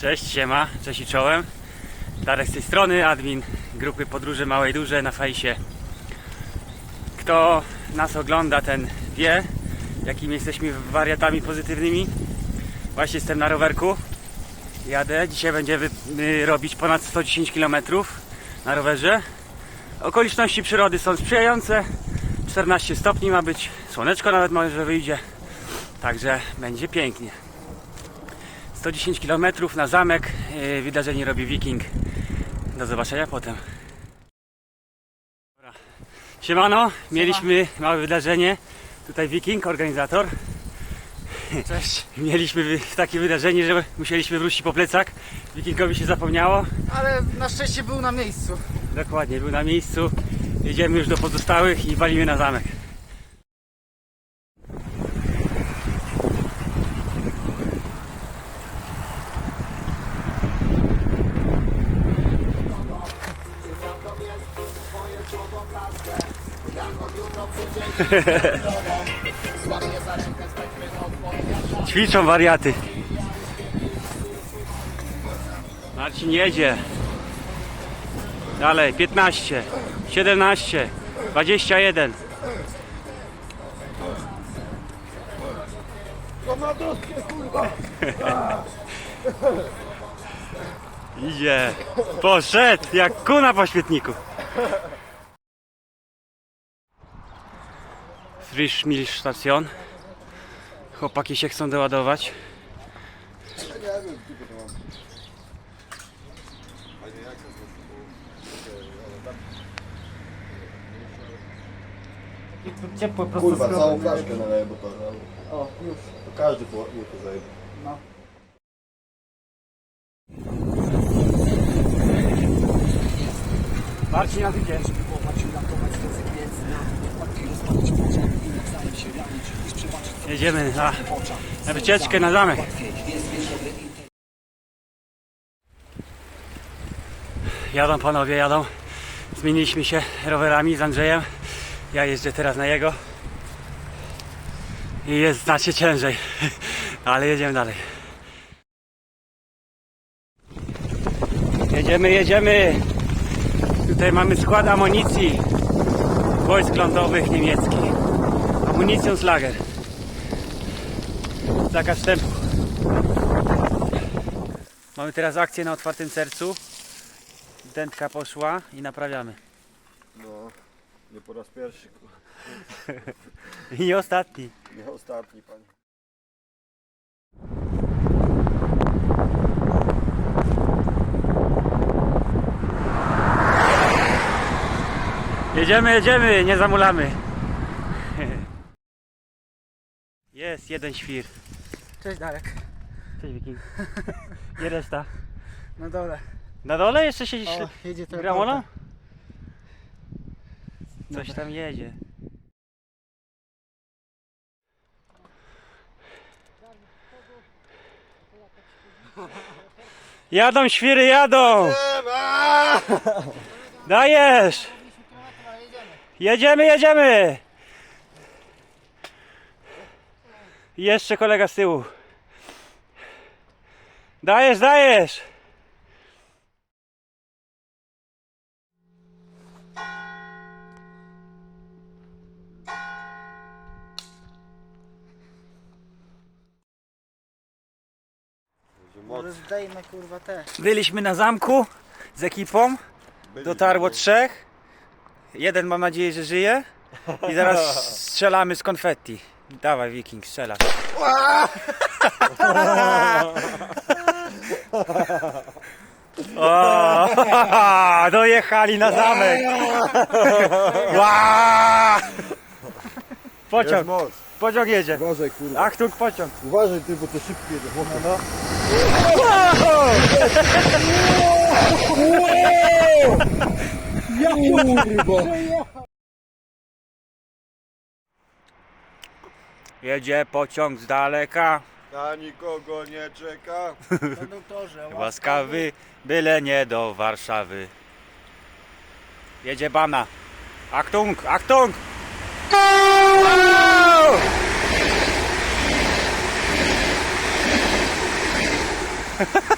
Cześć, siema, cześć i czołem. Darek z tej strony, admin grupy Podróże Małe i Duże na fejsie. Kto nas ogląda, ten wie, jakimi jesteśmy wariatami pozytywnymi. Właśnie jestem na rowerku. Jadę. Dzisiaj będziemy y, robić ponad 110 km na rowerze. Okoliczności przyrody są sprzyjające. 14 stopni ma być, słoneczko nawet może wyjdzie. Także będzie pięknie. 110 km na zamek. Yy, Wydarzenie robi Wiking. Do zobaczenia potem. Dobra. Siemano, mieliśmy małe wydarzenie. Tutaj Wiking, organizator. Cześć. Mieliśmy takie wydarzenie, że musieliśmy wrócić po plecak. Wikingowi się zapomniało. Ale na szczęście był na miejscu. Dokładnie, był na miejscu. Jedziemy już do pozostałych i walimy na zamek. Ćwiczą wariaty. Marcin jedzie. Dalej, 15, 17, 21. Idzie. Poszedł jak kuna po świetniku. Frisch Milch Station. Chłopaki się chcą doładować. Ciepło prosto Kurwa, z całą flaszkę naleję, bo to, no, O, już. to każdy po nie to zajebie. No. Marcin, idzie? Jedziemy na, na wycieczkę na zamek. Jadą panowie, jadą. Zmieniliśmy się rowerami z Andrzejem. Ja jeżdżę teraz na jego. I jest znacznie ciężej. Ale jedziemy dalej. Jedziemy, jedziemy. Tutaj mamy skład amunicji wojsk lądowych niemieckich. Amunicjonslager. Zakaz wstępu. Mamy teraz akcję na otwartym sercu. Dętka poszła i naprawiamy. No, nie po raz pierwszy. I nie ostatni. nie ostatni, panie. Jedziemy, jedziemy, nie zamulamy. Jest jeden świr. Cześć Darek. Cześć Wiki. Gdzie reszta? Na dole. Na dole jeszcze siedzisz? O, jedzie to Gramola? Coś tam jedzie. Jadą świry, jadą! Dajesz! Jedziemy, jedziemy! Jeszcze kolega z tyłu. Dajesz, dajesz! Moc. zdejmę kurwa te. Byliśmy na zamku z ekipą. Dotarło trzech. Jeden mam nadzieję, że żyje. I zaraz strzelamy z konfetti. Dawaj, Wiking, strzela. O, dojechali na zamek. Ła! Jest Pociąg, moc. pociąg jedzie. Uważaj, kurwa. Achtung, pociąg. Uważaj ty, bo to szybko jedzie. No, no. Ja kurwa. Jedzie pociąg z daleka. Na nikogo nie czeka. Konduktorze. Łaskawy, byle nie do Warszawy. Jedzie bana. Achtung, Achtung!